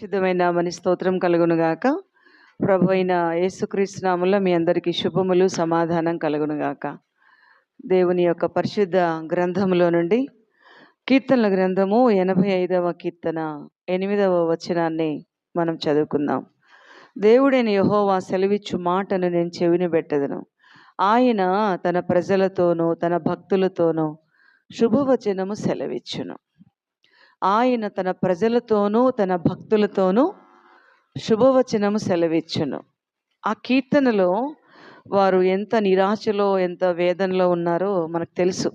శుద్ధమైన మని స్తోత్రం కలుగునుగాక ప్రభు అయిన యేసుక్రీస్తునాములో మీ అందరికీ శుభములు సమాధానం కలుగునుగాక దేవుని యొక్క పరిశుద్ధ గ్రంథములో నుండి కీర్తనల గ్రంథము ఎనభై ఐదవ కీర్తన ఎనిమిదవ వచనాన్ని మనం చదువుకుందాం. దేవుడైన యహోవా సెలవిచ్చు మాటను నేను చెవిని పెట్టదను. ఆయన తన ప్రజలతోనూ తన భక్తులతోనూ శుభవచనము సెలవిచ్చును. ఆయన తన ప్రజలతోనూ తన భక్తులతోనూ శుభవచనము సెలవిచ్చును. ఆ కీర్తనలో వారు ఎంత నిరాశలో ఎంత వేదనలో ఉన్నారో మనకు తెలుసు.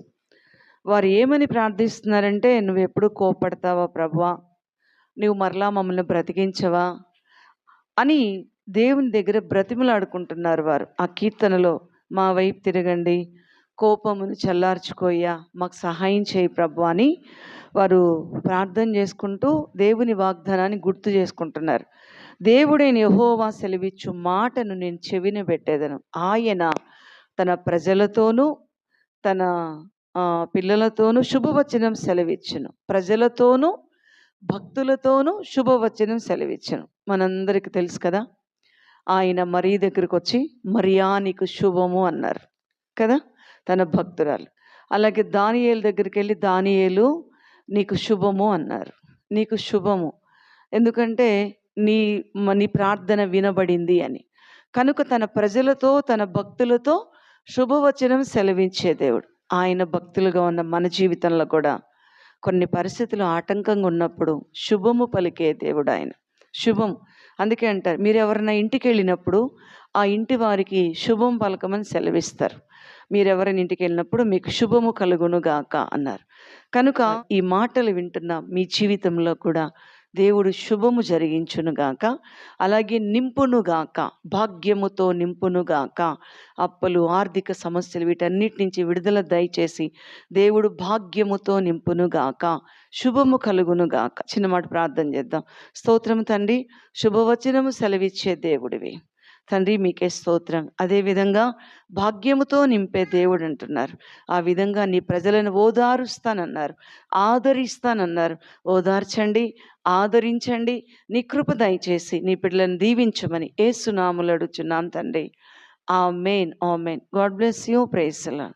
వారు ఏమని ప్రార్థిస్తున్నారంటే నువ్వు ఎప్పుడు కోపడతావా ప్రభువా నువ్వు మరలా మమ్మల్ని బ్రతికించవా? అని దేవుని దగ్గర బ్రతిమలాడుకుంటున్నారు వారు. ఆ కీర్తనలో మా వైపు తిరగండి కోపమును చల్లార్చుకోయ్యా మాకు సహాయం చేయి ప్రభు అని వారు ప్రార్థన చేసుకుంటూ దేవుని వాగ్దానాన్ని గుర్తు చేసుకుంటున్నారు. దేవుడైన యహోవా సెలవిచ్చు మాటను నేను చెవిన పెట్టేదను. ఆయన తన ప్రజలతోనూ తన పిల్లలతోనూ శుభవచనం సెలవిచ్చును. ప్రజలతోనూ భక్తులతోనూ శుభవచనం సెలవిచ్చును. మనందరికీ తెలుసు కదా ఆయన మరీ దగ్గరికి వచ్చి మరియా నీకు శుభము అన్నారు కదా తన భక్తురాలు. అలాగే దానియేలు దగ్గరికి వెళ్ళి దానియేలు నీకు శుభము అన్నారు. నీకు శుభము. ఎందుకంటే నీ నీ ప్రార్థన వినబడింది అని. కనుక తన ప్రజలతో తన భక్తులతో శుభవచనం సెలవించే దేవుడు. ఆయన భక్తులుగా ఉన్న మన జీవితంలో కూడా కొన్ని పరిస్థితులు ఆటంకంగా ఉన్నప్పుడు శుభము పలికే దేవుడు ఆయన. శుభం. అందుకే అంటారు మీరు ఎవరైనా ఇంటికి వెళ్ళినప్పుడు ఆ ఇంటి వారికి శుభం పలకమని సెలవిస్తారు. మీరు ఎవరైనా ఇంటికి వెళ్ళినప్పుడు మీకు శుభము కలుగును గాక అన్నారు. కనుక ఈ మాటలు వింటున్న మీ జీవితంలో కూడా దేవుడు శుభము జరిగించునుగాక అలాగే నింపునుగాక భాగ్యముతో నింపునుగాక అప్పలు ఆర్థిక సమస్యలు వీటన్నిటి నుంచి విడుదల దయచేసి దేవుడు భాగ్యముతో నింపునుగాక శుభము కలుగునుగాక. చిన్నమాట ప్రార్థన చేద్దాం. స్తోత్రం తండ్రి శుభవచనము సెలవిచ్చే దేవుడివి. తండ్రి మీకే స్తోత్రం. అదేవిధంగా భాగ్యముతో నింపే దేవుడు అంటున్నారు. ఆ విధంగా నీ ప్రజలను ఓదారుస్తానన్నారు. ఆదరిస్తానన్నారు. ఓదార్చండి ఆదరించండి. నీ కృప దయచేసి నీ పిల్లలను దీవించమని ఏ సునాములు అడుచున్నాం తండ్రి. Amen amen God bless you. ప్రేసలా